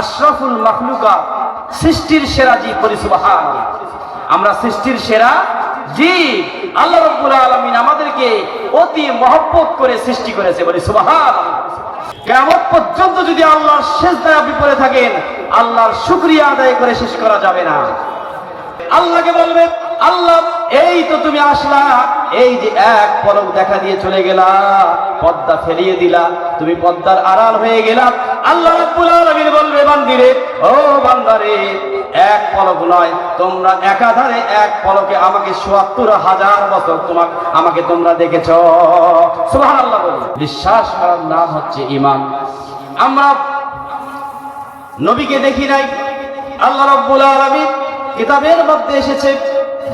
আশরাফুল মাহলুকা সৃষ্টির সেরা জি পরিসুবাহান আমরা সৃষ্টির সেরা জি আল্লাহ রব্বুল আলমিন আমাদেরকে অতি মহব্বত করে সৃষ্টি করেছে বলি সুবাহান কেমন পর্যন্ত যদি আল্লাহর শেষ দায় আপনি পড়ে থাকেন, আল্লাহর শুক্রিয়া আদায় করে শেষ করা যাবে না। আল্লাহকে বলবে আল্লাহ, এই তো তুমি আসলা। এই যে এক পলক দেখা দিয়ে চলে গেলা, পদ্মা ফেলিয়ে দিলা, তুমি পদ্মার আড়াল হয়ে গেলা। আল্লাহ বলবে, বান্দিরে, ও বান্দারে, এক পলক নয়, তোমরা একাধারে এক পলকে আমাকে চুয়াত্তর হাজার বছর তোমার আমাকে তোমরা দেখেছ। সুবহানাল্লাহ বিশ্বাস করার নাম হচ্ছে ঈমান। আমরা নবীকে দেখি নাই। আল্লাহ রব্বুল আলামিন কিতাবের মধ্যে এসেছে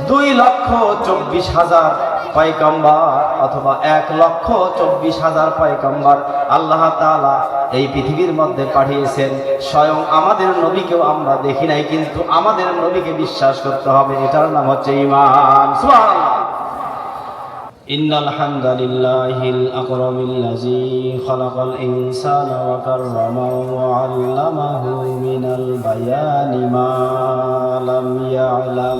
দুই লক্ষ চব্বিশ হাজার পাইকাম্বার অথবা এক লক্ষ চব্বিশ হাজার পাইকাম্বার আল্লাহ তাআলা এই পৃথিবীর মধ্যে পাঠিয়েছেন স্বয়ং আমাদের নবীকেও আমরা দেখি নাই কিন্তু আমাদের নবীকে বিশ্বাস করতে হবে এটার নাম হচ্ছে ইমান সুবহানাল্লাহ إن الحمد لله الأكرم الذي خلق الإنسان وكرمه وعلمه من البيان ما لم يعلم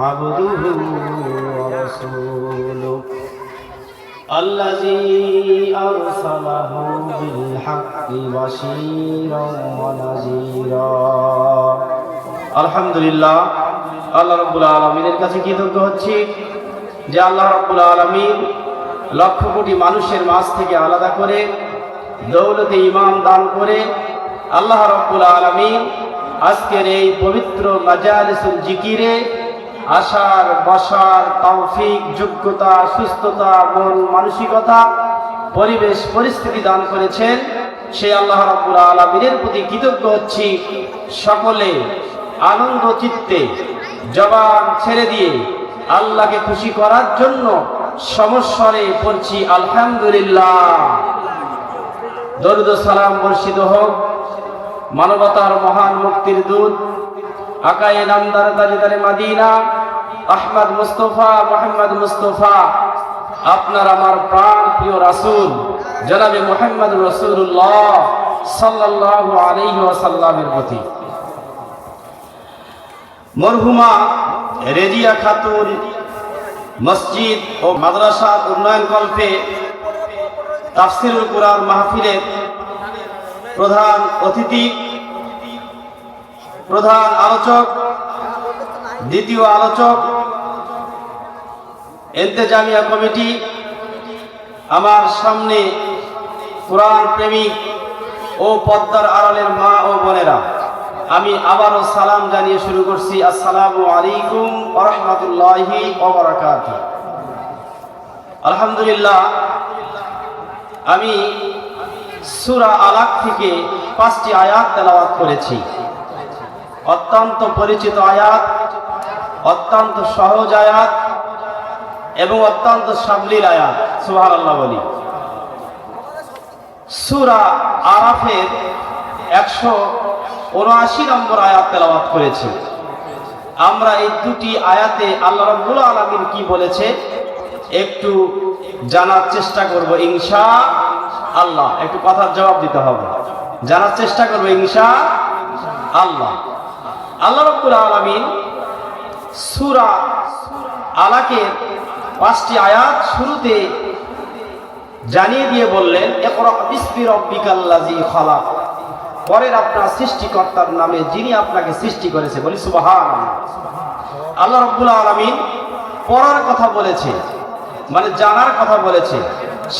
عبده ورسوله الذي أرسله بالحق بشيرا ونذيرا আলহামদুলিল্লাহ আল্লাহ রব্বুল আলমিনের কাছে কৃতজ্ঞ হচ্ছি যে আল্লাহ রব্বুল আলমিন লক্ষ কোটি মানুষের মাঝ থেকে আলাদা করে দৌলতে ইমাম দান করে আল্লাহ রব্বুল আলমিন আজকের এই পবিত্র মাজালিসুল জিকিরে আসার বসার তৌফিক, যোগ্যতা, সুস্থতা, মন মানসিকতা, পরিবেশ, পরিস্থিতি দান করেছেন সেই আল্লাহ রাব্বুল আলামিনের প্রতি কৃতজ্ঞ হচ্ছি। সকলে আনন্দ চিত্তে জবান ছেড়ে দিয়ে আল্লাহকে খুশি করার জন্য সমস্বরে পড়ছি, আলহামদুলিল্লাহ। দরুদ সালাম বর্ষিত হোক। মানবতার মহান মুক্তির দূত আকায়ে নামদার তাজদারে মাদিনা। আহমদ মুস্তফা, মোহাম্মদ মুস্তফা, আপনার আমার প্রাণ প্রিয় রাসূল, জনাবে মোহাম্মদ রসুল্লাহ সাল্লাল্লাহু আলাইহি ওয়াসাল্লামের প্রতি। মরহুমা রেজিয়া খাতুন মসজিদ ও মাদ্রাসা উন্নয়ন কল্পে তাফসিরুল কুরআন মাহফিলের প্রধান অতিথি প্রধান আলোচক, দ্বিতীয় আলোচক এন্তেজামিয়া কমিটি, আমার সামনে কোরআন প্রেমিক ও পদ্মার আড়ালের মা ও বোনেরা, আমি আবারও সালাম জানিয়ে শুরু করছি। আসসালামু আলাইকুম ওবরাকাত আলহামদুলিল্লাহ, আমি সুরা আলাক থেকে পাঁচটি আয়াত তেলাওয়াত করেছি। অত্যন্ত পরিচিত আয়াত, অত্যন্ত সহজ আয়াত এবং অত্যন্ত সাবলীল আয়াত সুহার আল্লাহ বলি। সুরা আরাফের একশো উনআশি নম্বর আয়াত তেলাওয়াত করেছি। আমরা এই দুটি আয়াতে আল্লাহ রব্বুল আলমিন কি বলেছে? একটু জানার চেষ্টা করব, ইনশা আল্লাহ। একটু কথার জবাব দিতে হবে। জানার চেষ্টা করব, ইনশা আল্লাহ। আল্লাহ রব্বুল আলমিন সুরা আলাকের পাঁচটি আয়াত শুরুতে জানিয়ে দিয়ে বললেন পরের আপনার সৃষ্টিকর্তার নামে যিনি আপনাকে সৃষ্টি করেছে, বলি সুবাহান আল্লাহ রব্বুল আলমিন পড়ার কথা বলেছে মানে জানার কথা বলেছে,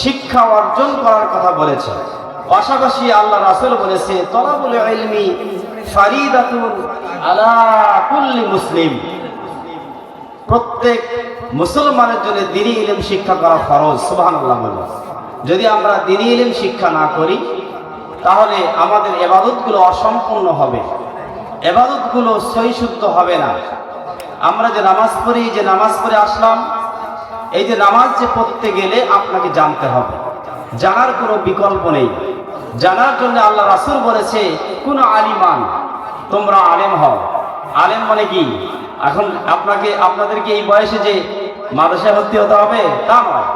শিক্ষা অর্জন করার কথা বলেছে। পাশাপাশি আল্লাহ রাসুল বলেছে, তলাবুল ইলমি ফারিদাতুন মুসলিম। প্রত্যেক মুসলমানের জন্য দিনী ইলম শিক্ষা করা ফরজ বলে যদি আমরা দিনী ইলম শিক্ষা না করি, তাহলে আমাদের এবাদতগুলো অসম্পূর্ণ হবে। এবাদতগুলো সহিশুদ্ধ হবে না। আমরা যে নামাজ পড়ি, যে নামাজ পড়ে আসলাম, এই যে নামাজ যে পড়তে গেলে আপনাকে জানতে হবে। জানার কোনো বিকল্প নেই। জানার জন্য আল্লাহ রাসুল বলেছে, কোন আলিমান তোমরা আলেম হও। আলেম মানে কি? এখন আপনাকে, আপনাদেরকে এই বয়সে যে মাদ্রাসায় ভর্তি হতে হবে, তা নয়।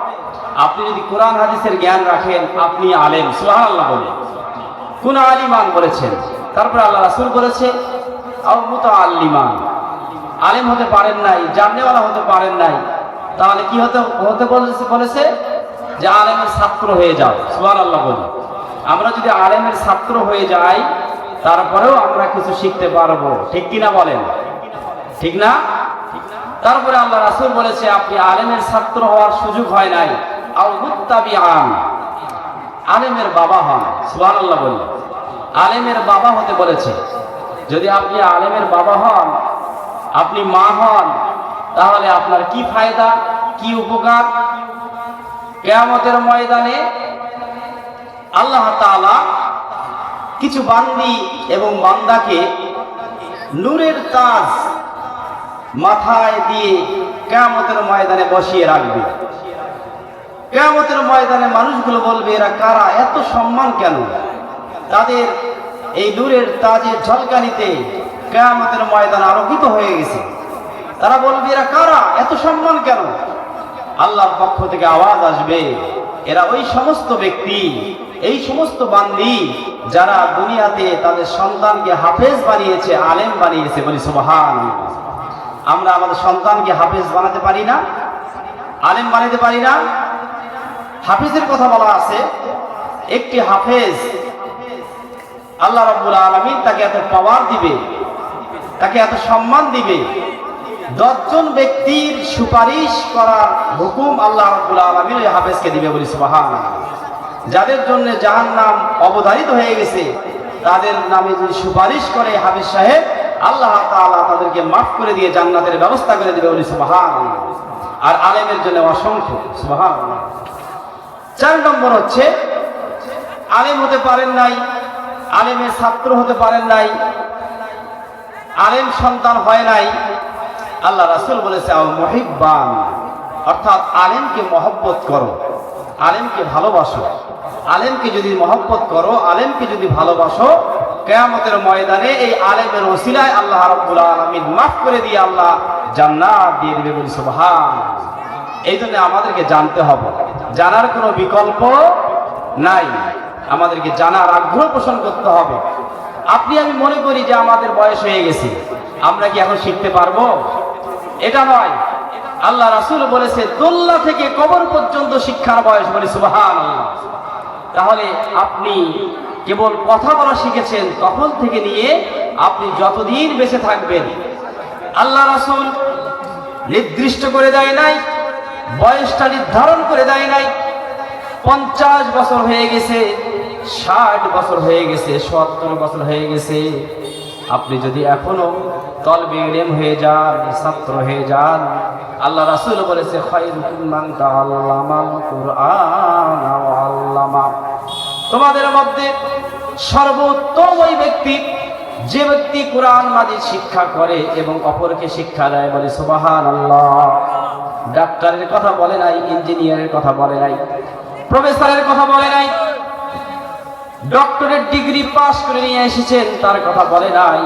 আপনি যদি কোরআন, হাদিসের জ্ঞান রাখেন, আপনি আলেম। সুহান আল্লাহ বলে কোন আলিমান বলেছেন? তারপরে আল্লাহ রাসুল বলেছে আবুত আল্লিমান আলেম হতে পারেন নাই, জাননেওয়ালা হতে পারেন নাই। তাহলে কি হতে হতে বলেছে বলেছে যে আলেমের ছাত্র হয়ে যাও। সুহান আল্লাহ বলে আমরা যদি আলেমের ছাত্র হয়ে যাই তারপরেও আমরা কিছু শিখতে পারব। ঠিক কিনা বলেন? ঠিক না? তারপরে আল্লাহ রাসুল বলেছে, আপনি আলেমের ছাত্র হওয়ার সুযোগ হয় নাই। আলেমের বাবা হন। সুহান আল্লাহ বললেন আলেমের বাবা হতে বলেছে, যদি আপনি আলেমের বাবা হন, আপনি মা হন, তাহলে আপনার কি ফায়দা, কি উপকার? কেয়ামতের ময়দানে আল্লাহ তাআলা কিছু বান্দি এবং বান্দাকে নূরের তাজ মাথায় দিয়ে কেয়ামতের ময়দানে বসিয়ে রাখবে। কেয়ামতের ময়দানে মানুষগুলো বলবে, এরা কারা? এত সম্মান কেন? তাদের এই নূরের তাজের ঝলকানিতে কেয়ামতের ময়দান আলোকিত হয়ে গেছে। তারা বলবে, এরা কারা? এত সম্মান কেন? আল্লাহর পক্ষ থেকে আওয়াজ আসবে, এরা ওই সমস্ত ব্যক্তি এই সমস্ত বান্দি যারা দুনিয়াতে তাদের সন্তানকে হাফেজ বানিয়েছে, আলেম বানিয়েছে বলি সুবাহান আমরা আমাদের সন্তানকে হাফেজ বানাতে পারি না, আলেম বানাতে পারি না। হাফেজের কথা বলা আছে, একটি হাফেজ আল্লাহ রাব্বুল আলামিন তাকে এত পাওয়ার দিবে, তাকে এত সম্মান দিবে। দশজন ব্যক্তির সুপারিশ করার হুকুম আল্লাহ রাব্বুল আলামিন ওই হাফেজকে দিবে বলি সুবহানাল্লাহ। যাদের জন্য জাহান্নাম অবধারিত হয়ে গেছে, তাদের নামে যদি সুপারিশ করে হাফেজ সাহেব, আল্লাহ তাদেরকে মাফ করে দিয়ে জান্নাতের ব্যবস্থা করে দেবে আর আলেমের জন্য অসংখ্য চার নম্বর হচ্ছে, আলেম হতে পারেন নাই, আলেমের ছাত্র হতে পারেন নাই, আলেম সন্তান হয় নাই, আল্লাহ রাসুল বলেছে অর্থাৎ আলেমকে মহব্বত করো। আলেমকে ভালোবাসো। আলেমকে যদি মহব্বত করো, আলেমকে যদি ভালোবাসো, কেয়ামতের ময়দানে এই আলেমের ওসিলায় আল্লাহ রব্বুল আলমিন মাফ করে দিয়ে আল্লাহ জান্নাত দিয়ে দিবে বলি সুবহান। এই জন্য আমাদেরকে জানতে হবে, জানার কোনো বিকল্প নাই। আমাদেরকে জানার আগ্রহ পোষণ করতে হবে। আপনি আমি মনে করি যে আমাদের বয়স হয়ে গেছে, আমরা কি এখন শিখতে পারব? এটা নয়। আল্লাহ রাসুল বলেছে, দোল্লা থেকে কবর পর্যন্ত শিক্ষার বয়স বলে সুবাহান তাহলে আপনি কেবল কথা বলা শিখেছেন, তখন থেকে নিয়ে আপনি যতদিন বেঁচে থাকবেন, আল্লাহ রাসুল নির্দিষ্ট করে দেয় নাই, বয়সটা নির্ধারণ করে দেয় নাই, পঞ্চাশ বছর হয়ে গেছে, ষাট বছর হয়ে গেছে, সত্তর বছর হয়ে গেছে আপনি যদি এখনও তলবে ইলেম হয়ে যান, ছাত্র হয়ে যান, আল্লাহ রাসুল বলেছে তোমাদের মধ্যে সর্বোত্তম ওই ব্যক্তি, যে ব্যক্তি কোরআন মাদি শিক্ষা করে এবং অপরকে শিক্ষা দেয়, বলে সুবাহান আল্লাহ ডাক্তারের কথা বলে নাই, ইঞ্জিনিয়ারের কথা বলে নাই, প্রফেসরের কথা বলে নাই ডক্টরেট ডিগ্রি পাস করে নিয়ে এসেছেন, তার কথা বলে নাই।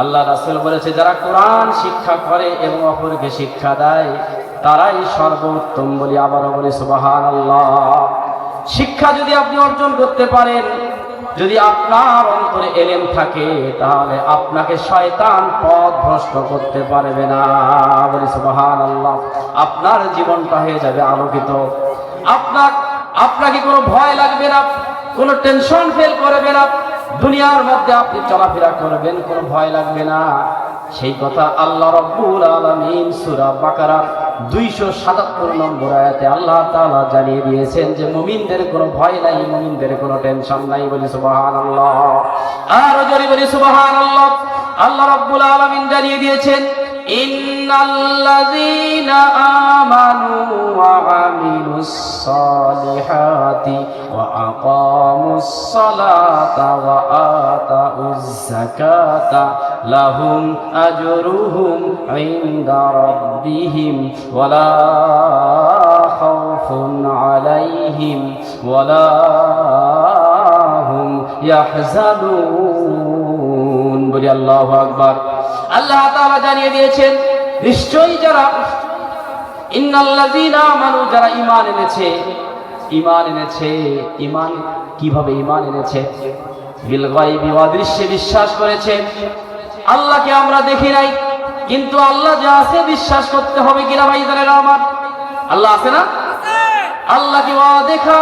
আল্লাহ রাসুল বলেছে, যারা কোরআন শিক্ষা করে এবং অপরকে শিক্ষা দেয়, তারাই সর্বোত্তম বলি আবারও বলি সুবাহান আল্লাহ শিক্ষা যদি আপনি অর্জন করতে পারেন, যদি আপনার অন্তরে এলেম থাকে, তাহলে আপনাকে শয়তান পথ ভ্রষ্ট করতে পারবে না বলি সুবাহান আল্লাহ আপনার জীবনটা হয়ে যাবে আলোকিত। আপনার আপনাকে কোনো ভয় লাগবে না। কোনো টেনশন ফেল করবে না দুনিয়ার মধ্যে আপনি চলাফেরা করবেন, কোনো ভয় লাগবে না। সেই কথা আল্লাহ রব্বুল আলামিন সূরা বাকারার 277 নম্বর আয়াতে আল্লাহ তাআলা জানিয়ে দিয়েছেন যে, মুমিনদের কোনো ভয় নাই, মুমিনদের কোনো টেনশন নাই বলি সুবহানাল্লাহ। আর জোরে বলি সুবহানাল্লাহ। আল্লাহ আল্লাহ রব্বুল আলামিন জানিয়ে দিয়েছেন إن الذين آمنوا وعملوا الصالحات وأقاموا الصلاة وآتوا الزكاة لهم أجرهم عند ربهم ولا خوف عليهم ولا هم يحزنون بلي الله أكبر আল্লাহ তাআলা জানিয়ে দিয়েছেন, নিশ্চয়ই যারা ইন্নাল্লাযীনা আমানু, যারা ঈমান এনেছে ঈমান এনেছে, ঈমান কীভাবে ঈমান এনেছে? বিল গায়বি অদৃশ্যে বিশ্বাস করেছে। আল্লাহকে আমরা দেখি নাই, কিন্তু আল্লাহ যা আছে বিশ্বাস করতে হবে কিনা ভাই জানেরা আমার? আল্লাহ আছে না? আল্লাহকে দেখা,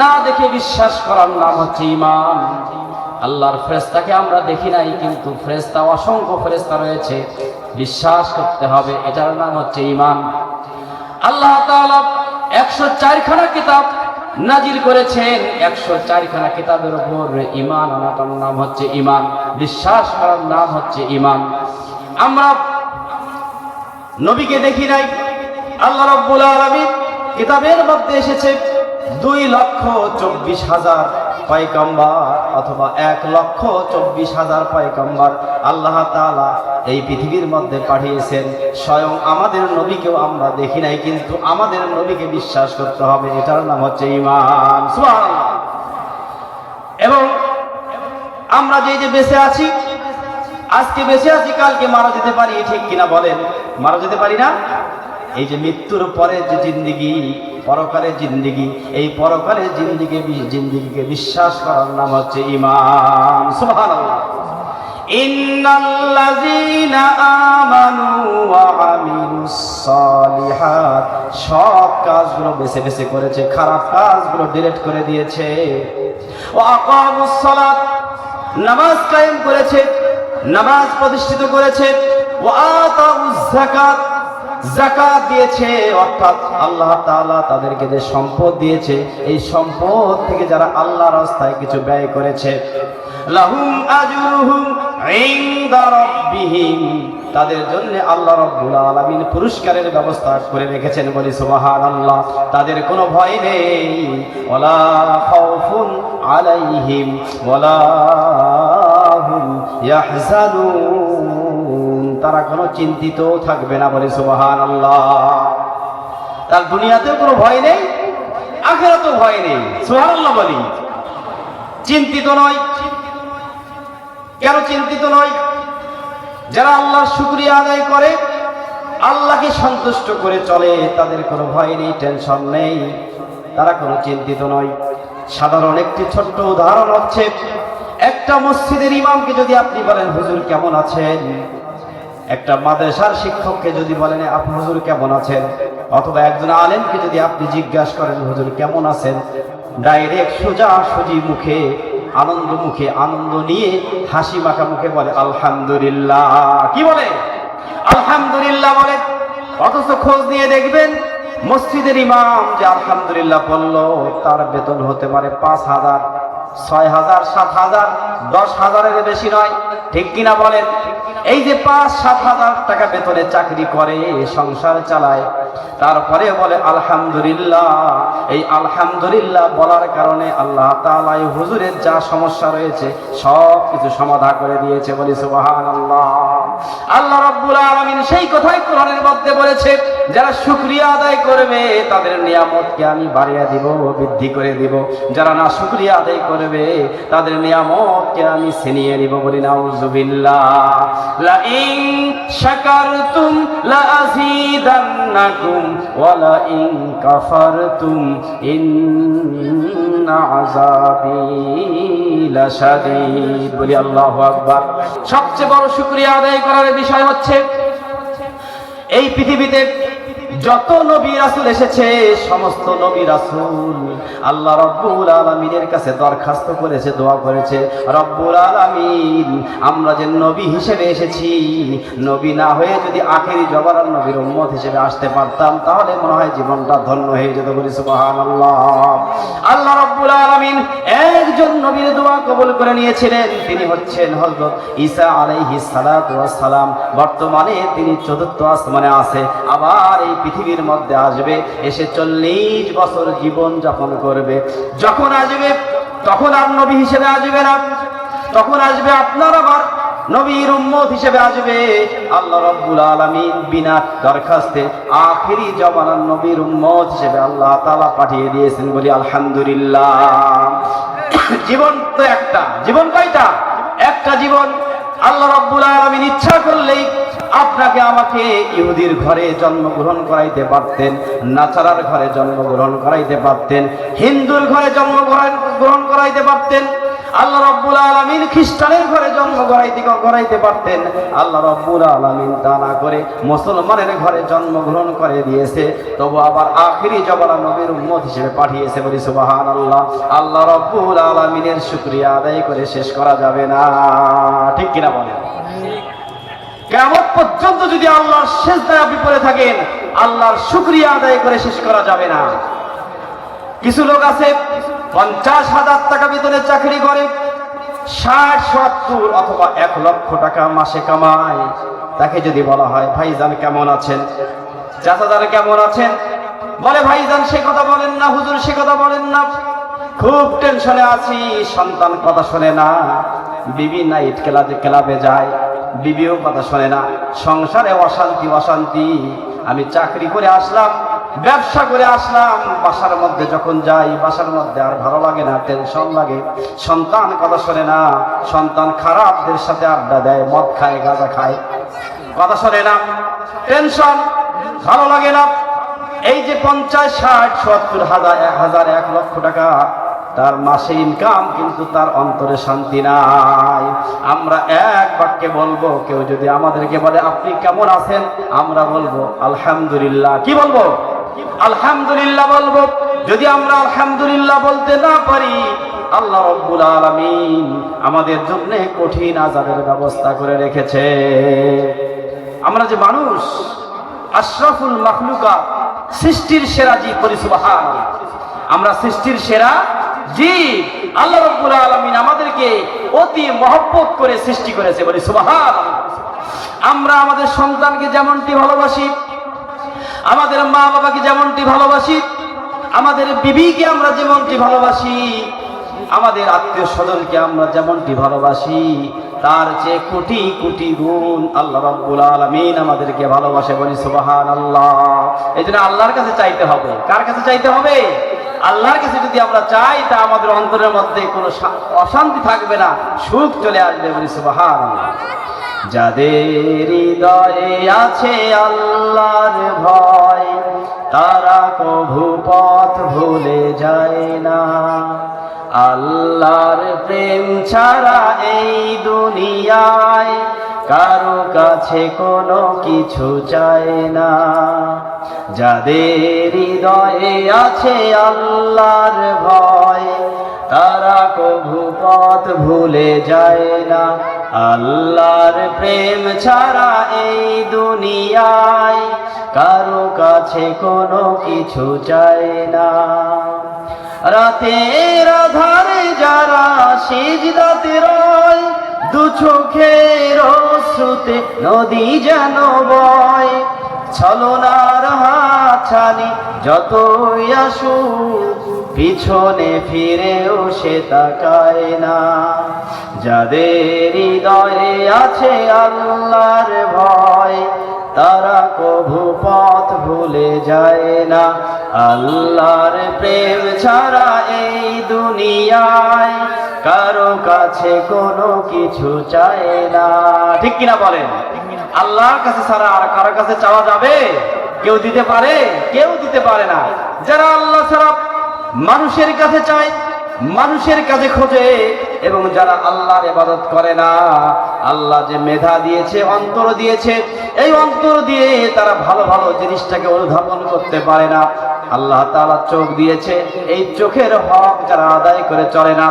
না দেখে বিশ্বাস করার নাম হচ্ছে ঈমান। আল্লাহর ফেরেশতাকে আমরা দেখি নাই, কিন্তু ফেরেশতা, অসংখ্য ফেরেশতা রয়েছে। বিশ্বাস করতে হবে, এটার নাম হচ্ছে ইমান আল্লাহ একশো চারখানা কিতাব নাজির করেছেন। একশো চারখানা কিতাবের উপর ঈমান আনাটার নাম হচ্ছে ইমান বিশ্বাস করার নাম হচ্ছে ইমান আমরা নবীকে দেখি নাই। আল্লাহ রব্বুল আলামিন কিতাবের মধ্যে এসেছে দুই লক্ষ চব্বিশ হাজার পাইকাম্বার অথবা এক লক্ষ চব্বিশ হাজার পাইকাম্বার আল্লাহ তাআলা এই পৃথিবীর মধ্যে পাঠিয়েছেন। স্বয়ং আমাদের নবীকেও আমরা দেখি নাই, কিন্তু আমাদের নবীকে বিশ্বাস করতে হবে। এটার নাম হচ্ছে ইমান এবং আমরা যে যে বেঁচে আছি, আজকে বেঁচে আছি, কালকে মারা যেতে পারি, ঠিক কিনা বলেন? মারা যেতে পারি না? এই যে মৃত্যুর পরে যে জিন্দিগি পরকালের জিন্দিগি, এই পরকালের জিন্দিগি জিন্দিগিকে বিশ্বাস করার নাম হচ্ছে ইমান সুবহানাল্লাহ। সৎ কাজগুলো বেছে বেছে করেছে, খারাপ কাজগুলো ডিলিট করে দিয়েছে। ওয়া আকামুস সালাত। নামাজ কায়েম করেছে, নামাজ প্রতিষ্ঠিত করেছে। ওয়া আতাউজ যাকাত। জাকাত দিয়েছে, অর্থাৎ আল্লাহ তাআলা তাদেরকে যে সম্পদ দিয়েছে, এই সম্পদ থেকে যারা আল্লাহ রাস্তায় কিছু ব্যয় করেছে তাদের জন্য আল্লাহ রাব্বুল আলামিন পুরস্কারের ব্যবস্থা করে রেখেছেন বলি সুবহানাল্লাহ। তাদের কোনো ভয় নেই আলাইহিম, ওয়ালা হুম তারা কোনো চিন্তিত থাকবে না বলে সুবাহান আল্লাহ তার দুনিয়াতেও কোনো ভয় নেই, আখেরাতেও ভয় নেই। সুহান আল্লাহ বলি। চিন্তিত নয়। কেন চিন্তিত নয়? যারা আল্লাহ শুক্রিয়া আদায় করে, আল্লাহকে সন্তুষ্ট করে চলে, তাদের কোনো ভয় নেই, টেনশন নেই। তারা কোনো চিন্তিত নয়। সাধারণ একটি ছোট্ট উদাহরণ হচ্ছে, একটা মসজিদের ইমামকে যদি আপনি বলেন, হুজুর কেমন আছেন? একটা মাদ্রাসার শিক্ষককে যদি বলেন আপনি হুজুর কেমন আছেন? অথবা একজন আলেমকে যদি আপনি জিজ্ঞাসা করেন, হুজুর কেমন আছেন? ডাইরেক্ট সোজা সুজি মুখে, আনন্দ মুখে, আনন্দ নিয়ে হাসি মাখা মুখে বলে, আলহামদুলিল্লাহ। কি বলে? আলহামদুলিল্লাহ বলে। অথচ খোঁজ নিয়ে দেখবেন, মসজিদের ইমাম যে আলহামদুলিল্লাহ বলল, তার বেতন হতে পারে পাঁচ হাজার। ছয় হাজার, সাত হাজার, দশ হাজারের বেশি নয়। ঠিক কিনা বলেন? এই যে পাঁচ, সাত হাজার টাকা বেতনে চাকরি করে, সংসার চালায় তারপরে বলে, আলহামদুলিল্লাহ। এই আলহামদুলিল্লাহ বলার কারণে আল্লাহ তাআলা এই হুজুরের যা সমস্যা রয়েছে, সব কিছু সমাধা করে দিয়েছে বলি সুবাহান আল্লাহ আল্লাহ রব্বুল আলামিন সেই কথাই কোরআনের মধ্যে বলেছে যারা শুকরিয়া আদায় করবে, তাদের নিয়ামতকে আমি বাড়িয়ে দিব, বৃদ্ধি করে দিব। যারা না শুকরিয়া আদায় করবে, তাদের নিয়ামতকে আমি ছিনিয়ে নিব বলি আল্লাহু আকবার। সবচেয়ে বড় শুকরিয়া আদায় করার বিষয় হচ্ছে, এই পৃথিবীতে যত নবী রাসূল এসেছে, সমস্ত নবী রাসূল আল্লাহ রব্বুল আলামিনের কাছে দরখাস্ত করেছে, দোয়া করেছে, রব্বুল আলামিন, আমরা যে নবী হিসেবে এসেছি, নবী না হয়ে যদি আখেরি জবানার নবীর উম্মত হিসেবে আসতে পারতাম, তাহলে মনে হয় জীবনটা ধন্য হয়ে যেত বলি সুবহানাল্লাহ। আল্লাহ রব্বুল আলামিন একজন নবীর দোয়া কবুল করে নিয়েছিলেন, তিনি হচ্ছেন হযরত ঈসা ওয়াস সালাম। বর্তমানে তিনি চতুর্থ আসমানে আছে। আবার এই পৃথিবীর মধ্যে আসবে, এসে চল্লিশ বছর জীবন যাপন করবে। যখন আসবে, তখন আর নবী হিসেবে আসবে না। তখন আসবে আপনার আবার নবীর উম্মত হিসেবে আসবে। আল্লাহ রব্বুল আলামিন বিনা দরখাস্তে আখেরি জমানার নবীর উম্মত হিসেবে আল্লাহ তাআলা পাঠিয়ে দিয়েছেন বলি আলহামদুলিল্লাহ। জীবন তো একটা। জীবন কয়টা? একটা জীবন। আল্লাহ রব্বুল আলামিন ইচ্ছা করলেই আপনাকে আমাকে ইহুদির ঘরে জন্মগ্রহণ করাইতে পারতেন নাচারার ঘরে জন্মগ্রহণ করাইতে পারতেন, হিন্দুর ঘরে জন্মগ্রহণ গ্রহণ করাইতে পারতেন, আল্লাহ রব্বুল আলামিন খ্রিস্টানের ঘরে জন্ম করাইতে করাইতে পারতেন, আল্লাহ রব্বুল আলামিন তা না করে মুসলমানের ঘরে জন্মগ্রহণ করে দিয়েছে, তবু আবার আখিরি জবানা নবীর উম্মত হিসেবে পাঠিয়েছে বলি সুবহানাল্লাহ আল্লাহ আল্লাহ রব্বুল আলামিনের শুক্রিয়া আদায় করে শেষ করা যাবে না, ঠিক কিনা বলেন? কেমন পর্যন্ত যদি আল্লাহর শেষ দায় আপনি পড়ে থাকেন, আল্লাহর শুক্রিয়া আদায় করে শেষ করা যাবে না। কিছু লোক আছে, পঞ্চাশ হাজার টাকা বেতনে চাকরি করে, ষাট, সত্তর অথবা এক লক্ষ টাকা মাসে কামায়। তাকে যদি বলা হয়, ভাইজান, কেমন আছেন? চাচাদার কেমন আছেন? বলে, ভাইজান, সে কথা বলেন না, হুজুর, সে কথা বলেন না। খুব টেনশনে আছি, সন্তান কথা শোনে না। বিবি নাইট ক্লাবে ক্লাবে যায়। বিবিও কথা শোনে না। সংসারে অশান্তি অশান্তি। আমি চাকরি করে আসলাম, ব্যবসা করে আসলাম। বাসার মধ্যে যখন যাই, বাসার মধ্যে আর ভালো লাগে না টেনশন লাগে। সন্তান কথা শোনে না, সন্তান খারাপদের সাথে আড্ডা দেয়, মদ খায়, গাঁজা খায়। কথা শোনে না টেনশন ভালো লাগে না। এই যে পঞ্চাশ, ষাট, সত্তর, হাজার, এক হাজার, এক লক্ষ টাকা তার মাসে ইনকাম, কিন্তু তার অন্তরে শান্তি নাই। আমরা এক বাক্যে বলব, কেউ যদি আমাদেরকে বলে, আপনি কেমন আছেন? আমরা বলব, আলহামদুলিল্লাহ। কি বলব? আলহামদুলিল্লাহ বলব। যদি আমরা আলহামদুলিল্লাহ বলতে না পারি, আল্লাহ রব্বুল আলামিন আমাদের জন্য কঠিন আজাদের ব্যবস্থা করে রেখেছে। আমরা যে মানুষ, আশরাফুল মাখলুকা সৃষ্টির সেরা জি পরিসুবাহান আমরা সৃষ্টির সেরা জি আল্লাহ রব্বুল আলামিন আমাদেরকে অতি মহব্বত করে সৃষ্টি করেছে। বলি সুবাহান আমরা আমাদের সন্তানকে যেমনটি ভালোবাসি, আমাদের মা বাবাকে যেমনটি ভালোবাসি, আমাদের বিবিকে আমরা যেমনটি ভালোবাসি, আমাদের আত্মীয় স্বজনকে আমরা যেমনটি ভালোবাসি, তার চেয়ে কোটি কোটি গুণ আল্লাহ রাব্বুল আলামিন আমাদেরকে ভালোবাসে। বলি সুবাহান আল্লাহ এই জন্য আল্লাহর কাছে চাইতে হবে। কার কাছে চাইতে হবে? আল্লাহর কাছে যদি আমরা চাই, তা আমাদের অন্তরের মধ্যে কোনো অশান্তি থাকবে না, সুখ চলে আসবে বলি সুবাহান যাদের হৃদয়ে আছে আল্লাহর ভয়, তারা কভু পথ ভুলে যায় না। আল্লাহর প্রেম ছাড়া এই দুনিয়ায় কারও কাছে কোনো কিছু চায় না। যাদের হৃদয়ে আছে আল্লাহর ভয়, তারা কভু পথ ভুলে যায় না। আল্লাহর প্রেম ছাড়া এই দুনিয়ায় কারও কাছে কোনো কিছু চায় না। রাতের আধারে যারা সিজদাতে রয় দু চোখের অশ্রুতে নদী যেন বয়। ছলনার হাছানি যতই আসু পিছনে ফিরেও সে তাকায় না। যাদের হৃদয়ে আছে আল্লাহর ভয় তারা কভু পথ ভুলে যায় না। আল্লাহর প্রেম ছাড়া এই দুনিয়ায় কারও কাছে কোনো কিছু চায় না। ঠিক কিনা বলেন? আল্লাহর কাছে ছাড়া আর কারও কাছে চাওয়া যাবে? কেউ দিতে পারে? কেউ দিতে পারে না। যারা আল্লাহ ছাড়া মানুষের কাছে চায় মানুষের কাছে খোঁজে এবং যারা আল্লাহর ইবাদত করে না, আল্লাহ যে মেধা দিয়েছে, অন্তর দিয়েছে, এই অন্তর দিয়ে তারা ভালো ভালো জিনিসটাকে অনুধাবন করতে পারে না। আল্লাহ তাআলা চোখ দিয়েছে, এই চোখের হক যারা আদায় করে চলে না।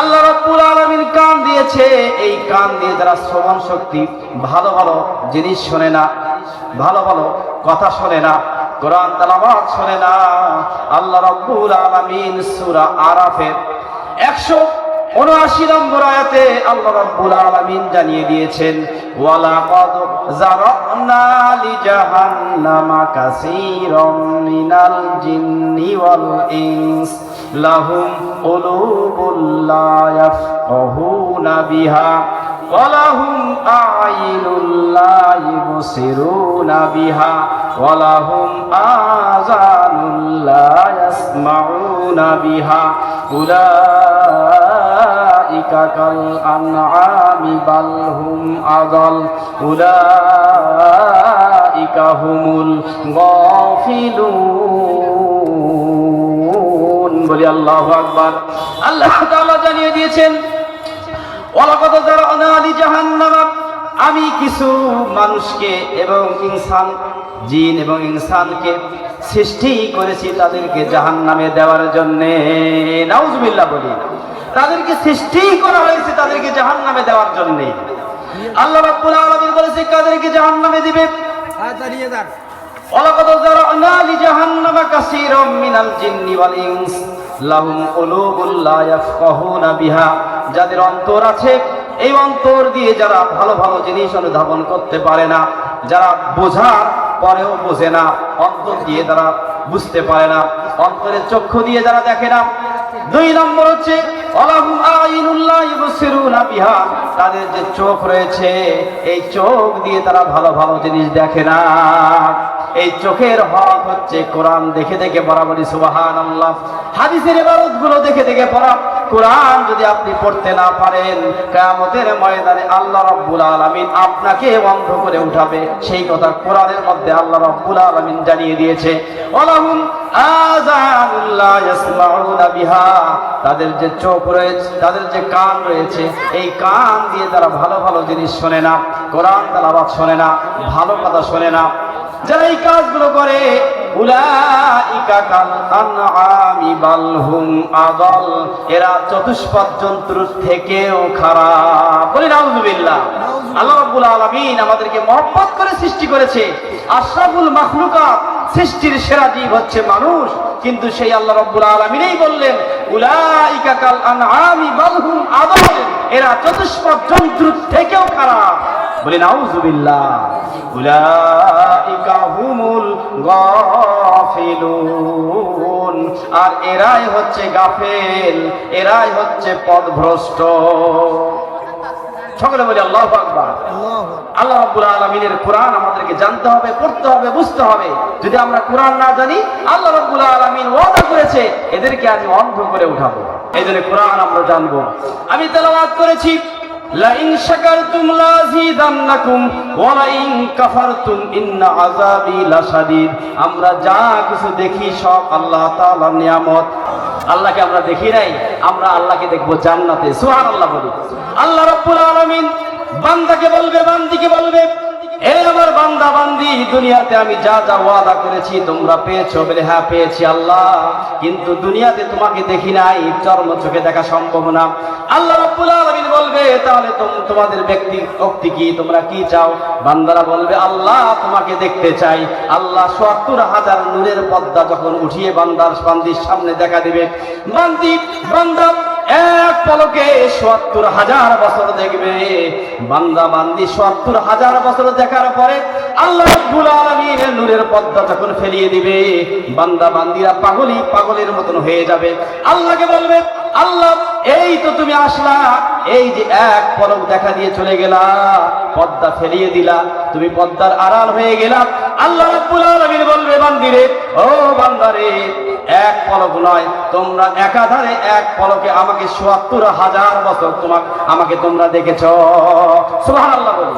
আল্লাহ রাব্বুল আলামিন কান দিয়েছে, এই কান দিয়ে যারা শ্রবণ শক্তি, ভালো ভালো জিনিস শোনে না, ভালো ভালো কথা শোনে না কোরআন তালাবাত শোনে না। আল্লাহ রাব্বুল আলামিন সুরা আরাফের 179 নম্বর আয়াতে আল্লাহ রাব্বুল আলামিন জানিয়ে দিয়েছেন, ওয়ালাকাদ জারানা লিজাহান্নামা কাসীরাম মিনাল জিন্নি ওয়াল ইনস, লাহুম কুলুবুল ইয়াফকাহুনা বিহা। ওয়ালাহুম আইনুল্লাহ ইবসিরুনা বিহা, ওয়ালাহুম আযানুল্লাহ ইয়াসমাউনা বিহা, উলাইকা কাল আনআমি বাল হুম আদাল উলাইকা হুমুল গাফিলুন। বলি আল্লাহু আকবার। আল্লাহ তাআলা জানিয়ে দিয়েছেন আমি কিছু মানুষকে এবং ইনসান জিন এবং ইনসানকে সৃষ্টি করেছি তাদেরকে জাহান নামে দেওয়ার জন্যে। নাউজবিল্লা বলি তাদেরকে সৃষ্টি করা হয়েছে তাদেরকে জাহান নামে দেওয়ার জন্যে। আল্লাহ রাব্বুল আলামিন বলেছে কাদেরকে জাহান নামে দিবে হ্যাঁ, ওয়ালাকাদ যারা অনালি জাহান্নামা মিনাল জিন্নি ওয়াল ইনস। লাহুম কুলুবুল্লা ইয়াফকাহুনা বিহা। যাদের অন্তর আছে, এই অন্তর দিয়ে যারা ভালো ভালো জিনিস অনুধাবন করতে পারে না, যারা বোঝা পরেও বোঝে না, অন্তর দিয়ে তারা বুঝতে পারে না, অন্তরের চক্ষু দিয়ে যারা দেখে না। দুই নম্বর হচ্ছে তাদের যে চোখ রয়েছে, এই চোখ দিয়ে তারা ভালো ভালো জিনিস দেখে না। এই চোখের হক হচ্ছে কোরআন দেখে দেখে বরাবরই সুবাহান আল্লাহ হাদিসের ইবারতগুলো দেখে দেখে পড়া। কোরআন যদি আপনি পড়তে না পারেন, কিয়ামতের ময়দানে আল্লাহ রাব্বুল আলামিন আপনাকে বন্ধ করে উঠাবে। সেই কথা কোরআনের মধ্যে আল্লাহ রাব্বুল আলামিন জানিয়ে দিয়েছে তাদের যে চোখ রয়েছে, তাদের যে কান রয়েছে, এই কান দিয়ে তারা ভালো ভালো জিনিস শোনে না, কোরআন তালাবাত শোনে না, ভালো কথা শোনে না। যারা এই কাজগুলো করে উলাইকা কাল আনআমি বাল হুম আদাল। এরা চতুষ্পদ জন্তুর থেকেও খারাপ। বলি নাউজুবিল্লাহ। আল্লাহ রাব্বুল আলামিন আমাদেরকে মহব্বত করে সৃষ্টি করেছে। আশরাফুল মাখলুকাত সৃষ্টির সেরা জীব হচ্ছে মানুষ। কিন্তু সেই আল্লাহ রাব্বুল আলামিনই বললেন, উলাইকা কাল আনআমি বাল হুম আদাল। এরা চতুষ্পদ জন্তুর থেকেও খারাপ। বলি, নাউজুবিল্লাহ। উলাইকা হুমুল গাফিলুন। আর এরাই হচ্ছে গাফেল, এরাই হচ্ছে পদভ্রষ্ট। সকলে বলি আল্লাহ আকবার। আল্লাহ রাব্বুল আলামিনের কোরআন আমাদেরকে জানতে হবে পড়তে হবে বুঝতে হবে। যদি আমরা কোরআন না জানি আল্লাহ রাব্বুল আলামিন ওয়াদা করেছে এদেরকে আমি অন্ধ করে উঠাবো। এই জন্য কোরআন আমরা জানব। আমি তেলাওয়াত করেছি। কাফারতুম ইন্না আযাবি লাশাদীদ। আমরা যা কিছু দেখি সব আল্লাহ তাআলার নিয়ামত। আল্লাহকে আমরা দেখি নাই, আমরা আল্লাহকে দেখব জান্নাতে। সুবহানাল্লাহ বলি আল্লাহ রাব্বুল আলামিন বান্দাকে বলবে, বান্দিকে বলবে এ আমার বান্দা বান্দি দুনিয়াতে আমি যা যা ওয়াদা করেছি তোমরা পেয়েছ। বলে হ্যাঁ পেয়েছি আল্লাহ। কিন্তু দুনিয়াতে তোমাকে দেখি নাই, চর্ম চোখে দেখা সম্ভব না। আল্লাহ রাব্বুল আলামিন বলবে, তাহলে তোম- তোমাদের ব্যক্তি শক্তি কি? তোমরা কি চাও? বান্দারা বলবে, আল্লাহ, তোমাকে দেখতে চাই। আল্লাহ সত্তর হাজার নূরের পর্দা যখন উঠিয়ে বান্দার বান্দির সামনে দেখা দেবে। বান্দি, বান্দা এক পলকে সত্তর হাজার বছর দেখবে। বান্দা বান্দি সত্তর হাজার বছর দেখার পরে আল্লাহ নূরের পর্দা যখন ফেলিয়ে দিবে, বান্দা বান্দিরা পাগলি পাগলের মতন হয়ে যাবে। আল্লাহকে বলবে, আল্লাহ, এই তো তুমি আসলা, এই যে এক পলক দেখা দিয়ে চলে গেলা পর্দা ফেলিয়ে দিলা, তুমি পর্দার আড়াল হয়ে গেলা। আল্লাহ বলবে, বান্দিরে, ও বান্দারে এক পলক নয়, তোমরা একাধারে এক পলকে আমাকে সত্তর হাজার বছর তোমাকে আমাকে তোমরা দেখেছ। সুবহানাল্লাহ বলি